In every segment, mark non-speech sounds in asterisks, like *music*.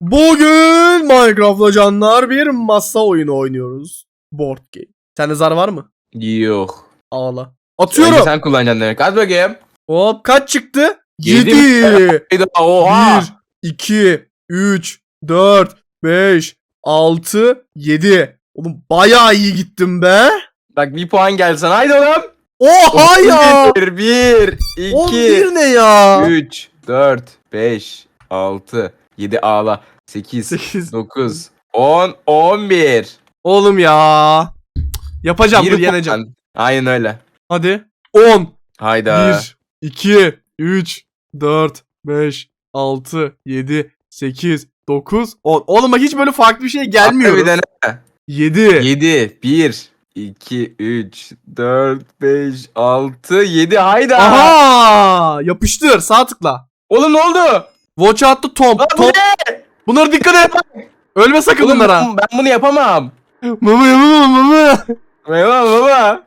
Bugün Minecraft'la canlar bir masa oyunu oynuyoruz. Board game. Sende zar var mı? Yok. Ağla. Önce Atıyorum. sen kullanacaksın demek. Hadi bakayım. Hop kaç çıktı? Yedi 7. Haydi, *laughs* Oha. 1, 2, 3, 4, 5, 6, 7. Oğlum bayağı iyi gittim be. Bak bir puan geldi sana. Haydi oğlum. Oha ya. Bir, bir, iki, 11 ne ya? 3, 4, 5, 6, 7 ağla. 8, 8. 9, 10, 11. Oğlum ya. Yapacağım dur yeneceğim. puan. Aynen öyle. Hadi. 10. Hayda. 1, 2, 3, 4, 5, 6, 7, 8, 9, 10. Oğlum bak hiç böyle farklı bir şey gelmiyor. Bir tane. 7. 7, 1, 2, 3, 4, 5, 6, 7. Hayda. Aha! Yapıştır. Sağ tıkla. Oğlum ne oldu? Watch out the Tom. Lan bu Tom. Bunları dikkat et. Ölme sakın Oğlum bunlara. ben, ben bunu yapamam. Mama yapamam mama. Baba baba.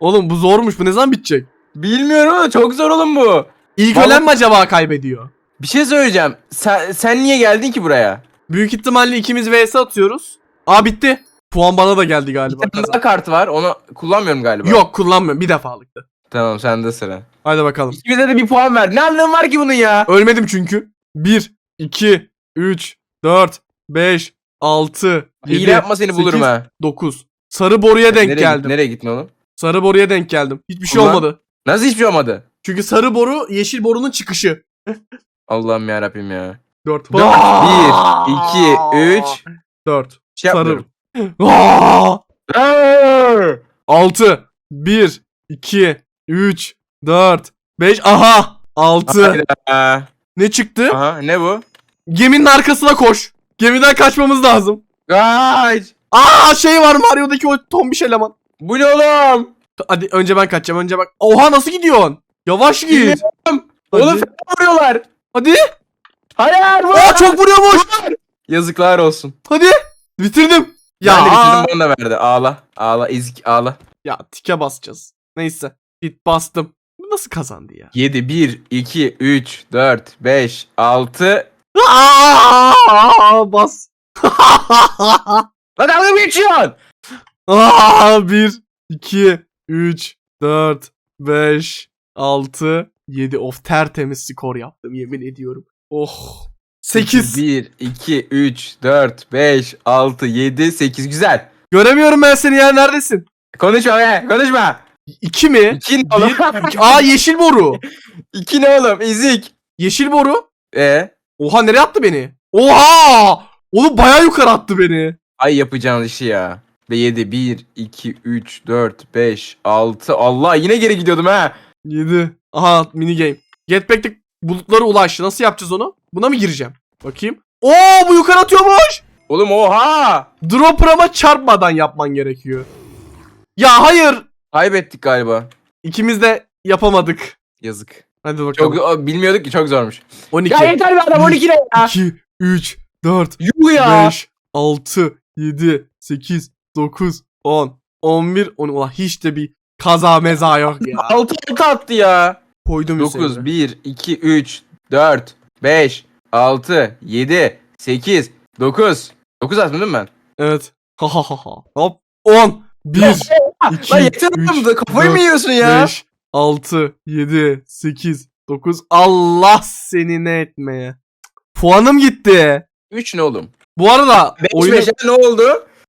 Oğlum bu zormuş. Bu ne zaman bitecek? Bilmiyorum ama çok zor oğlum bu. İlk Vallahi- ölen mi acaba kaybediyor? Bir şey söyleyeceğim. Sen, sen niye geldin ki buraya? Büyük ihtimalle ikimiz vs atıyoruz. Aa bitti. Puan bana da geldi galiba. Bir tane daha kart var. Onu kullanmıyorum galiba. Yok kullanmıyorum. Bir defalıktı. Tamam sende sıra. Hadi bakalım. İkimize de bir puan ver. Ne anlamı var ki bunun ya? Ölmedim çünkü. 1, 2, 3, 4, 5, 6, Hile 7, yapma seni bulurum 8, ha. 9. Sarı boruya denk nereye, geldim. Nereye gittin oğlum? Sarı boruya denk geldim. Hiçbir şey Ulan. olmadı. Nasıl hiçbir şey olmadı? Çünkü sarı boru yeşil borunun çıkışı. Allah'ım ya Rabbim ya. 4. 1, 2, 3. 4. Şey Sarı. yapmıyorum. 6. 1, 2, 3, 4, 5. Aha. 6. Hayda. Ne çıktı? Aha ne bu? Geminin arkasına koş. Gemiden kaçmamız lazım. Kaç. Aa şey var Mario'daki o tombiş eleman. Bu ne oğlum? Hadi önce ben kaçacağım. Önce bak. Oha nasıl gidiyorsun? Yavaş git. Bilmiyorum. Oğlum Hadi. fena vuruyorlar. Hadi. Hayır bu. Aa çok vuruyormuş. Yazıklar olsun. Hadi. Bitirdim. Ya. Ben de bitirdim bana da verdi. Ağla. Ağla. Ezik ağla. Ya tike basacağız. Neyse. Hit bastım. Nasıl kazandı ya? 7, 1, 2, 3, 4, 5, 6. Aa, bas. Lan dalga mı geçiyorsun? Aa, 1, 2, 3, 4, 5, 6, 7. Of tertemiz skor yaptım yemin ediyorum. Oh. 8. 1, 2, 3, 4, 5, 6, 7, 8. Güzel. Göremiyorum ben seni ya neredesin? Konuşma be. Konuşma. 2 mi? 2 ne oğlum? Bir- *laughs* Aa yeşil boru. 2 ne oğlum? Ezik. Yeşil boru. E Oha nereye attı beni? Oha! Oğlum bayağı yukarı attı beni. Ay yapacağın işi ya. Ve 7, 1, 2, 3, 4, 5, 6. Allah yine geri gidiyordum ha. 7. Aha mini game. Jetpack'te bulutlara ulaştı. Nasıl yapacağız onu? Buna mı gireceğim? Bakayım. Oo bu yukarı atıyormuş. Oğlum oha. Dropper'ıma çarpmadan yapman gerekiyor. Ya hayır. Kaybettik galiba. İkimiz de yapamadık. Yazık. Hadi bakalım. Çok o, bilmiyorduk ki çok zormuş. 12. Ya yeter be adam 12 ne ya? 2, 3, 4, Yuh ya. 5, 6, 7, 8, 9, 10, 11, 10. Ulan hiç de bir kaza meza yok ya. *laughs* 6 6 attı ya. Koydum 9, üzerine. 1, 2, 3, 4, 5, 6, 7, 8, 9. 9 attım değil mi ben? Evet. Ha ha ha ha. Hop. 10, 1, 2, Lan yeter üç, oğlum da kafayı mı dört, yiyorsun ya? 5, 6, 7, 8, 9. Allah seni ne etmeye. Puanım gitti. 3 ne oğlum? Bu arada 5 oyunu 5'e ne oldu?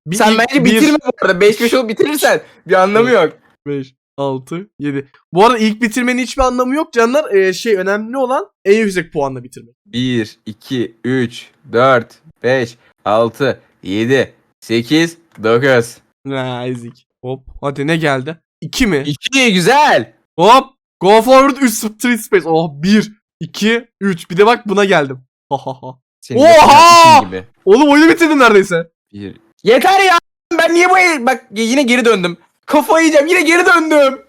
bir Sen bence bir- bitirme bu arada. 5 5 olup bitirirsen bir anlamı yok. 5, 6, 7. Bu arada ilk bitirmenin hiçbir anlamı yok canlar. Ee, şey önemli olan en yüksek puanla bitirmek. 1, 2, 3, 4, 5, 6, 7, 8, 9. Ha ezik. Hop. Hadi ne geldi? 2 mi? 2 güzel. Hop. Go forward 3 street space. Oh 1, 2, 3. Bir de bak buna geldim. Ha ha ha. Senin Oha! gibi. Oğlum oyunu bitirdim neredeyse. Bir. Yeter ya. Ben niye bu bak yine geri döndüm. Kafayı yiyeceğim. Yine geri döndüm.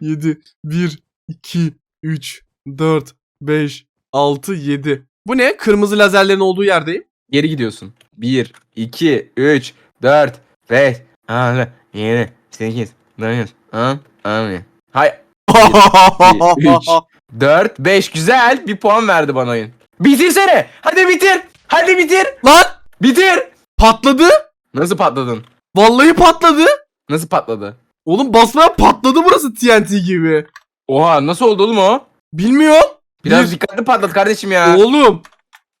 7, 1, 2, 3, 4, 5, 6, 7. Bu ne? Kırmızı lazerlerin olduğu yerdeyim. Geri gidiyorsun. 1, 2, 3, 4, 5, 6, 7, 8, 9, 10, 11. Hay 4, 5 güzel. Bir puan verdi bana oyun. Bitirsene. Hadi bitir. Hadi bitir. Lan Bitir. patladı. Nasıl patladın? Vallahi patladı. Nasıl patladı? Oğlum basmaya patladı burası TNT gibi. Oha nasıl oldu oğlum o? Bilmiyorum. Biraz Bir- dikkatli patlat kardeşim ya. Oğlum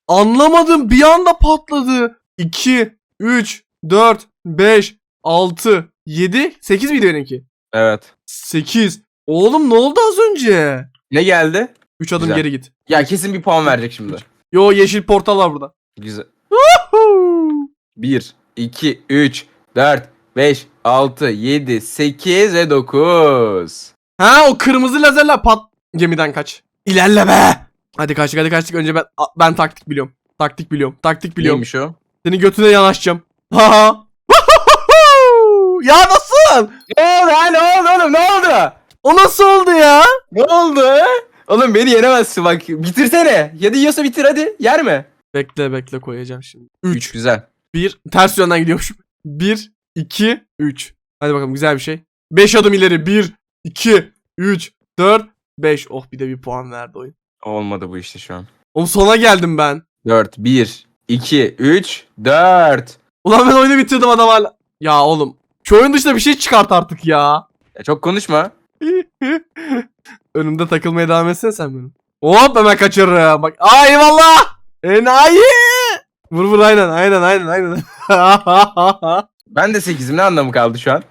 anlamadım bir anda patladı. 2, 3, 4, 5, 6, 7, 8 miydi benimki? Evet. 8. Oğlum ne oldu az önce? Ne geldi? 3 adım Güzel. geri git. Ya kesin bir puan verecek şimdi. Yo yeşil portal var burada. Güzel. Huu. 1, 2, 3, 4, 5, 6, 7, 8 ve 9. Ha o kırmızı lazerler pat gemiden kaç. İlerle be. Hadi kaçtık hadi kaçtık önce ben ben taktik biliyorum. Taktik biliyorum. Taktik biliyorum. Neymiş o? Seni götüne yanaşacağım. Ha ha. *laughs* ya nasıl? Ne oldu ne oldu oğlum ne oldu? O nasıl oldu ya? Ne oldu? Oğlum beni yenemezsin bak bitirsene. Ya da yiyorsa bitir hadi yer mi? Bekle bekle koyacağım şimdi. 3 3, güzel. 1, ters yönden gidiyormuşum. 1, 2, 3. Hadi bakalım güzel bir şey. 5 adım ileri. 1, 2, 3, 4, 5. Oh bir de bir puan verdi oyun. Olmadı bu işte şu an. Oğlum sona geldim ben. 4, 1, 2, 3, 4. Ulan ben oyunu bitirdim adam hala. Ya oğlum. Şu oyun dışında bir şey çıkart artık ya. Ya çok konuşma. *laughs* Önümde takılmaya devam etsene sen benim. Hop hemen kaçırırım. Bak. Aa eyvallah. Enayi. Vur vur aynen aynen aynen aynen. *laughs* Ben de 8'im ne anlamı kaldı şu an?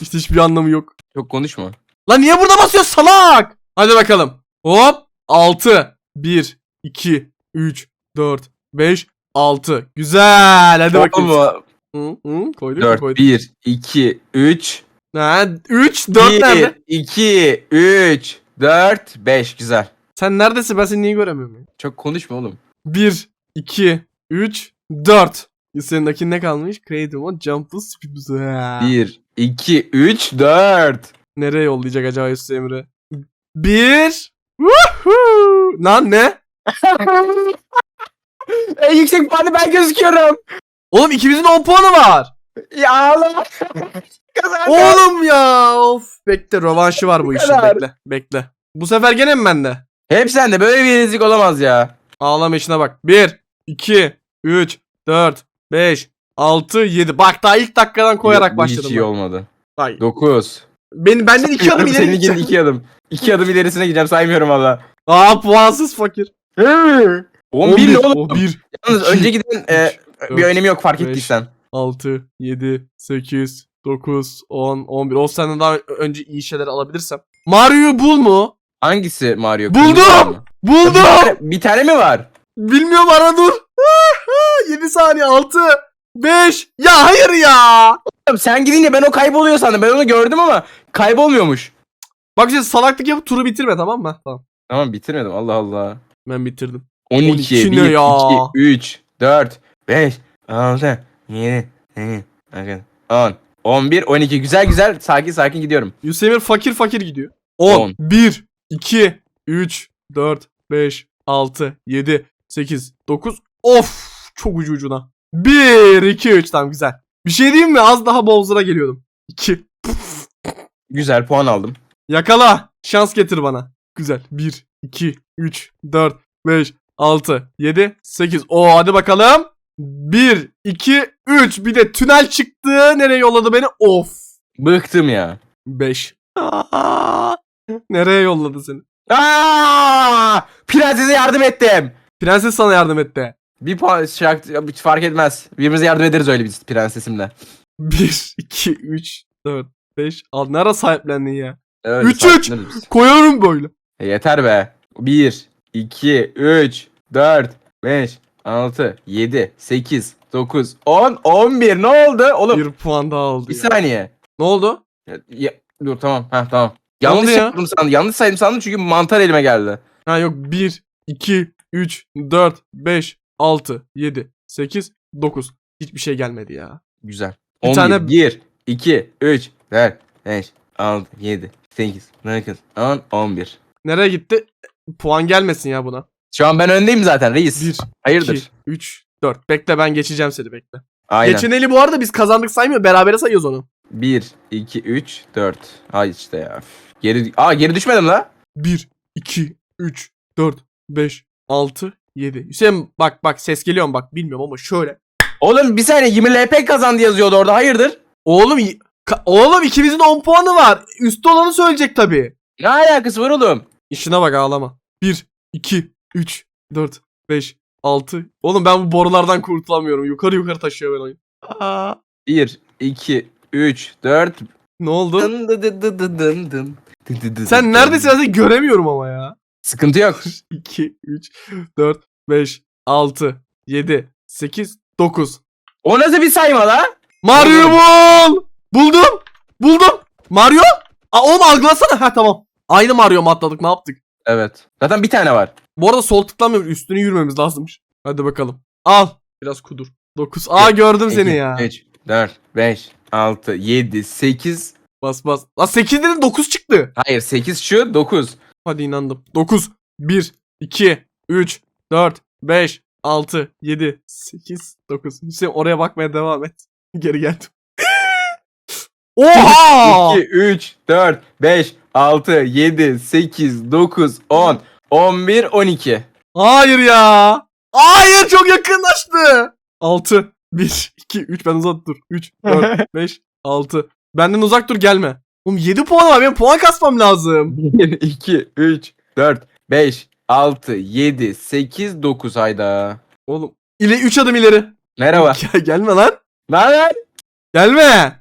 işte hiçbir anlamı yok. Çok konuşma. Lan niye burada basıyorsun salak? Hadi bakalım. Hop. 6. 1, 2, 3, 4, 5, 6. Güzel. Hadi bakayım. Oldu Hı, hı, koyduk mu 4, koyduk. 1, 2, 3, Ha, 3, 4 nerede? 1, 2, 3, 4, 5. Güzel. Sen neredesin ben seni niye göremiyorum ya? Çok konuşma oğlum. 1, 2, 3, 4. Seninki ne kalmış? Creative mode, jump boost, speed boost. Ha. 1, 2, 3, 4. Nereye yollayacak acaba Yusuf Emre? 1. Woohoo! Lan ne? *laughs* en yüksek puanı ben gözüküyorum. Oğlum ikimizin 10 puanı var. Ya. Kazandım. Oğlum ya. Of. Bekle rövanşı var bu işin. kadar. Bekle. Bekle. Bu sefer gene mi bende? Hep sende böyle bir yenildik olamaz ya. Ağlama işine bak. 1, 2, 3, 4, 5, 6, 7. Bak daha ilk dakikadan koyarak Bu Hiç başladım. iyi ben. olmadı. Bak. 9. Benim benden 2 adım ileri Senin gideceğim. 2 adım. 2 adım ilerisine gideceğim saymıyorum valla. Aa puansız fakir. 11 ne oğlum? 11, Yalnız iki, önce giden e, bir dört, önemi yok fark beş. ettiysen. 6, 7, 8, 9, 10, 11. O senden daha önce iyi şeyler alabilirsem. Mario'yu bul mu? Hangisi Mario? Buldum! Kırmızı mı? Bir Buldum! tane, bir tane mi var? Bilmiyorum ara dur. *laughs* 7 saniye 6, 5. Ya hayır ya. Oğlum Sen gidince ben o kayboluyor sandım. Ben onu gördüm ama kaybolmuyormuş. Bak şimdi salaklık yapıp turu bitirme tamam mı? Tamam. Tamam bitirmedim Allah Allah. Ben bitirdim. 12, 12 1, ne ya? 2, 3, 4, 5, 6, 7, 8, 9, 10, 11, 12. Güzel güzel sakin sakin gidiyorum. Yusemir fakir fakir gidiyor. 10, On. 1, 2, 3, 4, 5, 6, 7, 8, 9. Of çok ucu ucuna. 1, 2, 3 tamam güzel. Bir şey diyeyim mi? Az daha Bowser'a geliyordum. 2. Güzel puan aldım. Yakala. Şans getir bana. Güzel. 1, 2, 3, 4, 5, 6, 7, 8. Oo hadi bakalım. 1, 2, 3. Bir de tünel çıktı. Nereye yolladı beni? Of. Bıktım ya. 5. *laughs* Nereye yolladı seni? Aa! Prensese yardım ettim. Prenses sana yardım etti. Bir puan şarkı fark etmez. Birbirimize yardım ederiz öyle biz prensesimle. 1, 2, 3, 4, 5, 6. Ne ara sahiplendin ya? Öyle Üç, üç. biz. Koyarım böyle. E, yeter be. 1, 2, 3, 4, 5, 6, 7, 8, 9, 10, 11. Ne oldu? Oğlum Bir puan daha oldu bir ya. saniye. Ne oldu? Ya- ya- dur tamam. Ha tamam. oldu Yanlış ya? yaptım sandım. Yanlış saydım sandım çünkü mantar elime geldi. Ha yok 1, 2, 3, 4, 5, 6, 7, 8, 9. Hiçbir şey gelmedi ya. Güzel. Bir 11, tane- 1, 2, 3, 4, 5, 6, 7, 8, 9, 10, 11. Nereye gitti? Puan gelmesin ya buna. Şu an ben öndeyim zaten reis. 1, Hayırdır? 2, 3, 4. Bekle ben geçeceğim seni bekle. Aynen. Geçen eli bu arada biz kazandık saymıyor. Berabere sayıyoruz onu. 1, 2, 3, 4. Ay işte ya. Geri, aa geri düşmedim la. 1, 2, 3, 4, 5, 6, 7. Hüseyin bak bak ses geliyor mu bak bilmiyorum ama şöyle. Oğlum bir saniye 20 LP kazandı yazıyordu orada hayırdır? Oğlum ka- oğlum ikimizin 10 puanı var. Üstü olanı söyleyecek tabii. Ne alakası var oğlum? İşine bak ağlama. 1, 2, 3, 4, 5, 6. Oğlum ben bu borulardan kurtulamıyorum. Yukarı yukarı taşıyor beni oyun. Aa, 1, 2, 3, 4. ne oldu? Dın dı dı dı dı dın dın. Dı dı dı dı Sen dın. neredesin? Ben seni göremiyorum ama ya. Sıkıntı yok. 2, 3, 4, 5, 6, 7, 8, 9. O nasıl bir sayma la? Mario bul! Buldum! Buldum! Mario? Aa, oğlum algılasana. Ha tamam. Aynı Mario mu atladık? Ne yaptık? Evet. Zaten bir tane var. Bu arada sol tıklamıyor. Üstüne yürümemiz lazımmış. Hadi bakalım. Al. Biraz kudur. 9. Aa gördüm seni ya. 3, 4, 5, 6, 7, 8. Bas bas. Lan 8 dedin 9 çıktı. Hayır 8 şu 9. Hadi inandım. 9. 1, 2, 3, 4, 5, 6, 7, 8, 9. Hüseyin oraya bakmaya devam et. *laughs* Geri geldim. Oha! 2, 3, 4, 5, 6, 7, 8, 9, 10, 11, 12. Hayır ya. Hayır çok yakınlaştı. 6, 1, 2, 3 ben uzak dur. 3, 4, 5, 6. Benden uzak dur gelme. Oğlum 7 puan var benim puan kasmam lazım. 1, 2, 3, 4, 5, 6, 7, 8, 9 hayda. Oğlum ile 3 adım ileri. Merhaba. *laughs* Gel, gelme lan. Lan lan. Gelme.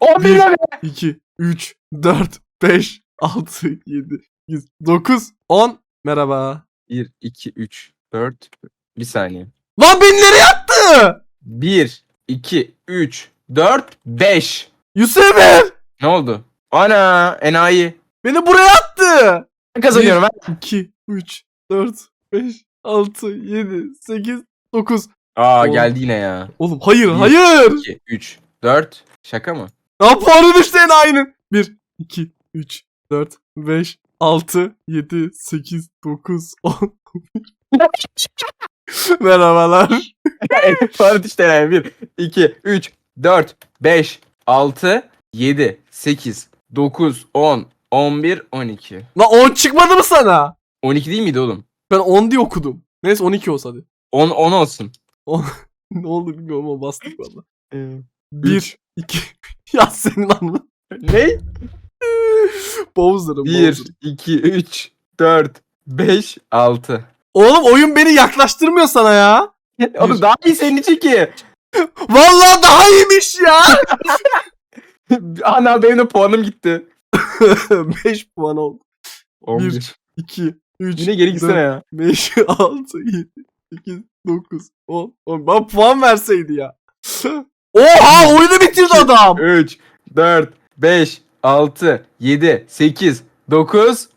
11 lira. 2, 3, 4, 5, 6, 7, 8, 9, 10. Merhaba. 1, 2, 3, 4. Bir saniye. Lan beni nereye attı? 1, 2, 3, 4, 5. Yusuf Emir. Ne oldu? Ana enayi. Beni buraya attı. Ben kazanıyorum ha. 2, 3, 4, 5, 6, 7, 8, 9. Aa Oğlum. geldi yine ya. Oğlum hayır Bir. hayır. 2, 3, 4. Şaka mı? Ne puanı düştü en aynı. 1, 2, 3, 4, 5, 6, 7, 8, 9, 10. Merhabalar. Faruk işte yani 1, 2, 3, 4, 5, 6, 7, 8, 9, 10, 11, 12. Lan 10 çıkmadı mı sana? 12 değil miydi oğlum? Ben 10 diye okudum. Neyse 12 olsa hadi. 10, 10 olsun. *laughs* Ne oldu bilmiyorum ama bastık valla. 1, 2, *laughs* ya senin anla. ne? Bowser'ım 1, Bowser. 2, 3, 4, 5, 6. Oğlum oyun beni yaklaştırmıyor sana ya. *laughs* Oğlum daha iyi senin için ki. *laughs* Vallahi daha iyiymiş ya. Ana benim de puanım gitti. 5 puan oldu. 11. 2, 3, Yine geri gitsene ya. 5, 6, 7, 8, 9, 10, 10. Bana puan verseydi ya. Oha oyunu bitirdi adam. 3, 4, 5, 6, 7, 8, 9.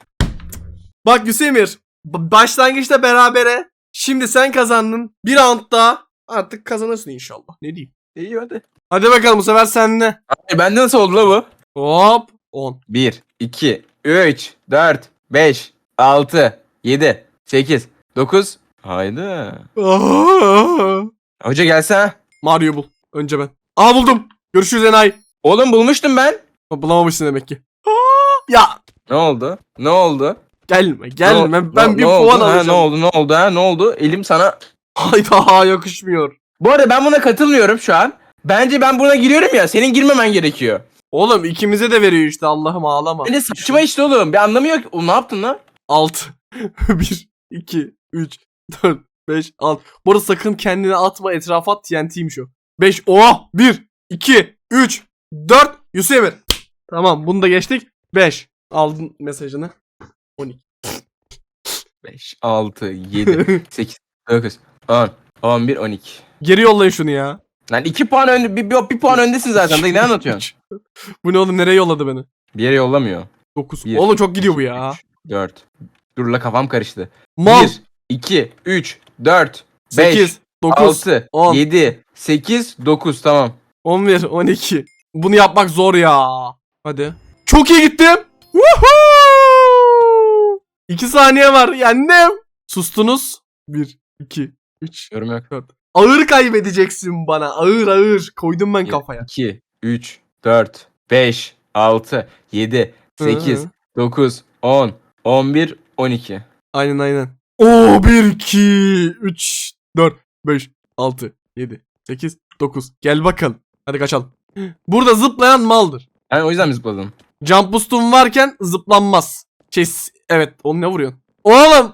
Bak Hüsemir. b- Başlangıçta berabere. Şimdi sen kazandın. Bir round daha. Artık kazanırsın inşallah. Ne diyeyim. İyi hadi. Hadi bakalım bu sefer sende. Ay, bende nasıl oldu la bu? Hop. 10. 1, 2, 3, 4, 5, 6, 7, 8, 9. Haydi. Hoca gelsene. Mario bul. Önce ben. Aa buldum. Görüşürüz Enay. Oğlum bulmuştum ben. Bulamamışsın demek ki. Aa, ya Ne oldu? Ne oldu? gelme gelme. Ne- ben ne- bir ne puan oldu? Ha, alacağım. ne oldu? Ne oldu? Ha, ne oldu? Elim sana. Hayda yakışmıyor. Bu arada ben buna katılmıyorum şu an. Bence ben buna giriyorum ya. Senin girmemen gerekiyor. Oğlum ikimize de veriyor işte Allah'ım ağlama. Bence saçma işte oğlum. Bir anlamı yok. O ne yaptın lan? 6. 1, 2, 3, 4, 5, 6. Bu arada sakın kendini atma etrafa at TNT'ymiş o. 5. Oh! 1, 2, 3, 4. Yusuf Emir. Tamam bunu da geçtik. 5. Aldın mesajını. 5, 6, 7, 8, 9, 10, 11, 12. Geri yollayın şunu ya. Lan 2 puan önde, bir, bir, bir puan öndesin zaten. Dayı ne anlatıyorsun? *laughs* bu ne oğlum nereye yolladı beni? Bir yere yollamıyor. 9. Bir, Oğlum çok gidiyor bu ya. 4. Dur la kafam karıştı. Mal. 1, 2, 3, 4, 5, 8, 9, 6, 10. 7, 8, 9 tamam. 11, 12. Bunu yapmak zor ya. Hadi. Çok iyi gittim. Woohoo! 2 saniye var. Yendim. Sustunuz. 1, 2, 3, Yorum yok. 4. Ağır kaybedeceksin bana. Ağır ağır. Koydum ben kafaya. 2, 3, 4, 5, 6, 7, 8, Hı hı. 9, 10, 11, 12. Aynen aynen. Oo 1 2 3 4 5 6 7 8 9. Gel bakalım. Hadi kaçalım. Burada zıplayan maldır. Ben o yüzden mi zıpladım? Jump boost'um varken zıplanmaz. Şey evet onu ne vuruyorsun? Oğlum.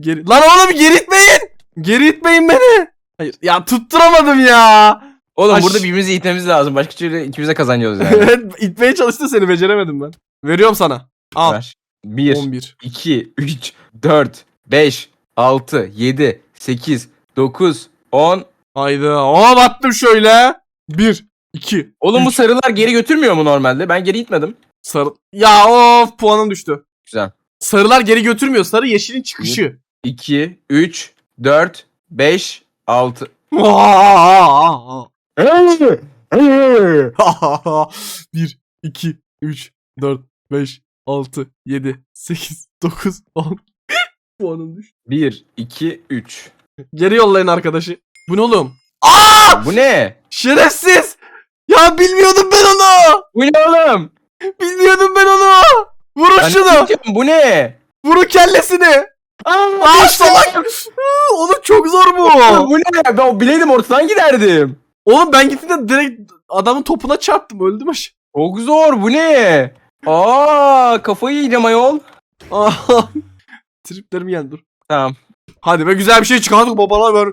Geri lan oğlum geri itmeyin. Geri itmeyin beni. Hayır ya tutturamadım ya. Oğlum Aş- burada birbirimizi itmemiz lazım. Başka türlü ikimiz de kazanıyoruz yani. *laughs* Evet itmeye çalıştı seni beceremedim ben. Veriyorum sana. Al. Ver. 1, 11. 2, 3, 4, 5, 6, 7, 8, 9, 10. Hayda. Hop attım şöyle. 1 2 Oğlum bu sarılar geri götürmüyor mu normalde? Ben geri itmedim. Sarı. Ya of puanım düştü. Güzel. Sarılar geri götürmüyor. Sarı yeşilin çıkışı. 2, 3, 4, 5, 6. 1 2 3 4 5 6 7 8 9 10 Puanım düştü. 1, 2, 3. Geri yollayın arkadaşı. Bu ne oğlum? Aa! Bu ne? Şerefsiz! Ya bilmiyordum ben onu! Bu ne oğlum? Bilmiyordum ben onu! Vurun Ben şunu! iteceğim, Bu ne? Vurun kellesini! Aa salak! Aa, Oğlum çok zor bu! Bu ne? Ben o bileydim ortadan giderdim. Oğlum ben gittiğimde direkt adamın topuna çarptım öldüm aşağı. Çok zor bu ne? Aa kafayı yiyeceğim ayol. Aa, *laughs* Triplerim geldi dur. Tamam. Hadi be güzel bir şey çıkardık babalar ver.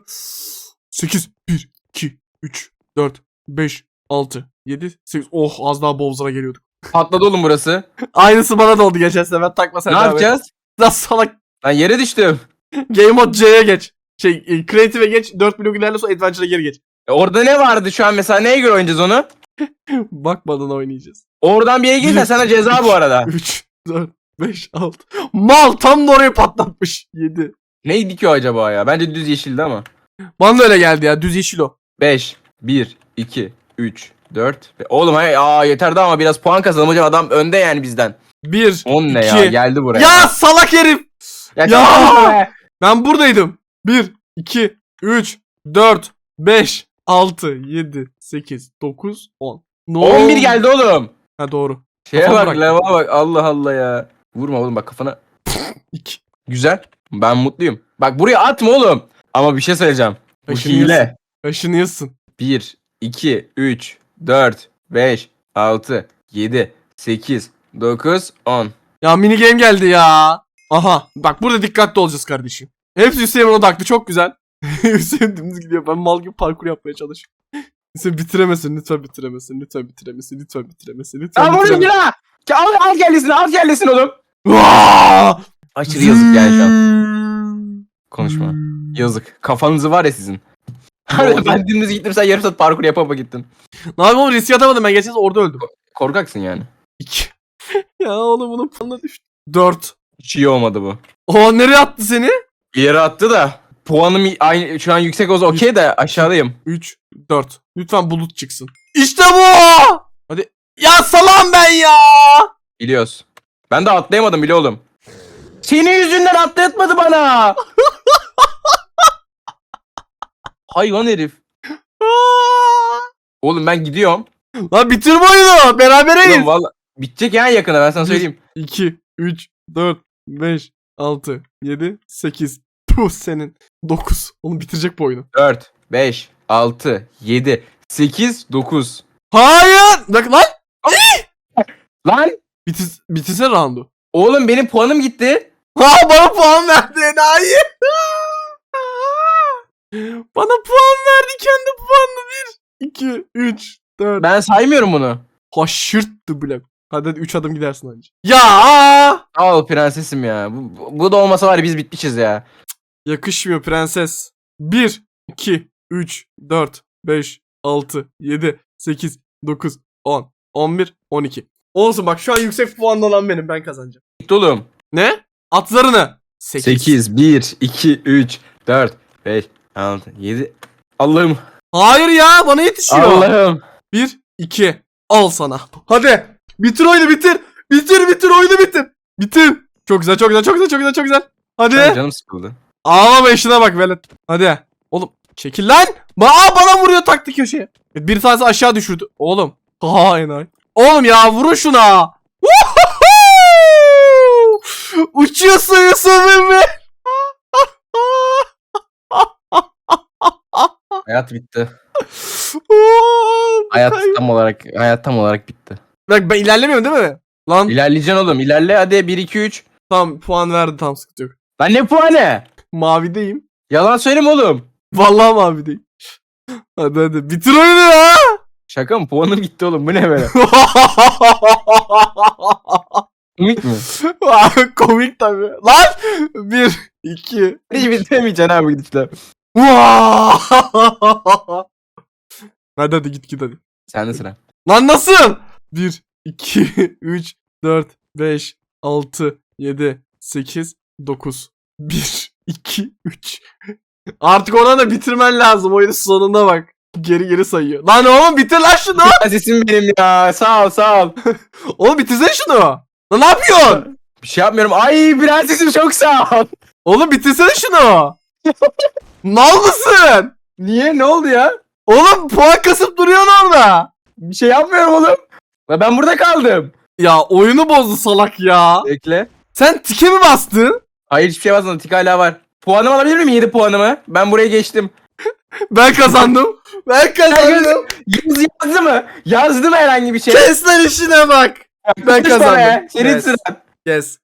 8, 1, 2, 3, 4, 5, 6, 7, 8. Oh az daha Bowser'a geliyorduk. Patladı oğlum burası. *laughs* Aynısı bana da oldu geçen sefer takma sen ne et. yapacağız? Lan salak. Ben yere düştüm. *laughs* Game mode C'ye geç. Şey e, Creative'e geç. 4 blok ilerle sonra Adventure'a geri geç. E, Orada ne vardı şu an mesela neye göre oynayacağız onu? *laughs* Bakmadan oynayacağız. Oradan bir yere girsen sana ceza bu arada. 3, 4, 5, 6. Mal tam da orayı patlatmış. 7. Neydi ki o acaba ya? Bence düz yeşildi ama. Bana da öyle geldi ya. Düz yeşil o. 5, 1, 2, 3, 4. Oğlum hay aa yeter daha ama biraz puan kazanalım hocam adam önde yani bizden. 1. 10 ne ya İki. geldi buraya. Ya salak herif. ya! ya! Ben buradaydım. 1, 2, 3, 4, 5, 6, 7, 8, 9, 10. Ne 11 oldu? geldi oğlum. Ha doğru. Şeye Kafamı bak bırak. lava bak Allah Allah ya. Vurma oğlum bak kafana. 2. Güzel. Ben mutluyum. Bak buraya atma oğlum. Ama bir şey söyleyeceğim. Bu Kaşınıyorsun. hile. Kaşınıyorsun. 1, 2, 3, 4, 5, 6, 7, 8, 9, 10. Ya mini game geldi ya. Aha. Bak burada dikkatli olacağız kardeşim. Hepsi Hüseyin'e odaklı. Çok güzel. *laughs* Hüseyin dümdüz gidiyor. Ben mal gibi parkur yapmaya çalışıyorum. *laughs* Hüseyin bitiremesin. Lütfen bitiremesin. Lütfen bitiremesin. Lütfen bitiremesin. Lütfen Tamam oğlum bitiremesin. Ya Al, al gellesin al gellesin oğlum. Aşırı yazık yani şu an. Hmm. Konuşma. Yazık. Kafanızı var ya sizin. oldu? ben dümdüz gittim sen yarım saat parkur yapa yapa gittin. Ne yapayım oğlum riske atamadım ben geçen orada öldüm. Korkaksın yani. 2. *laughs* ya oğlum bunun puanına düştü. 4. Hiç iyi olmadı bu. O nereye attı seni? İleri attı da puanım aynı şu an yüksek olsa okey de aşağıdayım. 3, 4. Lütfen bulut çıksın. İşte bu! Hadi. Ya salam ben ya! Biliyoruz. Ben de atlayamadım bile oğlum. Senin yüzünden atlatmadı bana. *laughs* Hayvan herif. *gasps* Oğlum ben gidiyorum. Lan bitirme oyunu. Berabereyiz. Oğlum valla bitecek yani yakında ben sana söyleyeyim. 2, 3, 4, 5, 6, 7, 8. Puh senin. 9. Onu bitirecek bu oyunu. 4, 5, 6, 7, 8, 9. Hayır. Bak lan. *gasps* Lan Bitir, bitirse roundu. oğlum benim puanım gitti. Ha bana puan verdi enayi. Bana puan verdi kendi puanını 1, 2, 3, 4. Ben saymıyorum bunu. Haşırttı bile. Hadi 3 adım gidersin önce. Ya! Al prensesim ya. Bu, bu- bu da olmasa var ya biz bitmişiz ya. Yakışmıyor prenses. 1, 2, 3, 4, 5, 6, 7, 8, 9, 10, 11, 12. Olsun bak şu an yüksek puanlı olan benim. Ben kazanacağım. Bitti oğlum. Ne? Atlarını. 8. 8, 1, 2, 3, 4, 5, 6, 7. Allah'ım. Hayır ya bana yetişiyor. Allah'ım. 1, 2. Al sana. Hadi. Bitir oyunu bitir. Bitir bitir oyunu bitir. Bitir. Çok güzel çok güzel çok güzel çok güzel çok güzel. Hadi. An Canım sıkıldı. Ağlama işine bak velet. Hadi. Oğlum çekil lan. Ba bana vuruyor taktı köşeye. Bir tanesi aşağı düşürdü. Oğlum. Ha enayi. Oğlum ya vurun şuna. Uçuyorsun Yusuf Emre. Hayat bitti. *laughs* Hayat tam olarak hayat tam olarak bitti. Bak ben ilerlemiyorum değil mi? Lan İlerleyeceksin oğlum. İlerle hadi 1 2 3. tamam puan verdi tam sıkıntı yok. Lan ne puanı? Mavideyim. Yalan söyleme oğlum. Vallahi mavideyim. Hadi hadi bitir oyunu ya. Şaka mı? Puanım gitti oğlum. Bu ne böyle? *laughs* Komik mi? Komik tabii. Lan! Bir, iki. Hiç bitiremeyeceksin abi gidişle. *laughs* hadi hadi git git hadi. Sende sıra. Lan nasıl? 1, 2, 3, 4, 5, 6, 7, 8, 9. 1, 2, 3. Artık ona da bitirmen lazım. Oyunun sonunda bak. Geri geri sayıyor. Lan oğlum bitir lan şunu. Sesim benim ya. Sağ ol sağ ol. *laughs* Oğlum bitirsene şunu. Lan ne yapıyorsun? Bir şey yapmıyorum. Ay prensesim çok sağ ol. Oğlum bitirsene şunu. *laughs* Mal mısın? Niye? Ne oldu ya? Oğlum puan kasıp duruyorsun orada. Bir şey yapmıyorum oğlum. La ben burada kaldım. Ya oyunu bozdu salak ya. Bekle. Sen tike mi bastın? Hayır hiçbir şey basmadım. Tik hala var. Puanımı alabilir miyim? 7 puanımı. Ben buraya geçtim. *laughs* Ben kazandım. Ben kazandım. Yaz, yazdı mı? Yazdı mı herhangi bir şey? Kes lan işine bak. Ben bana ya. kazandım. Senin Yes. sıran. Yes.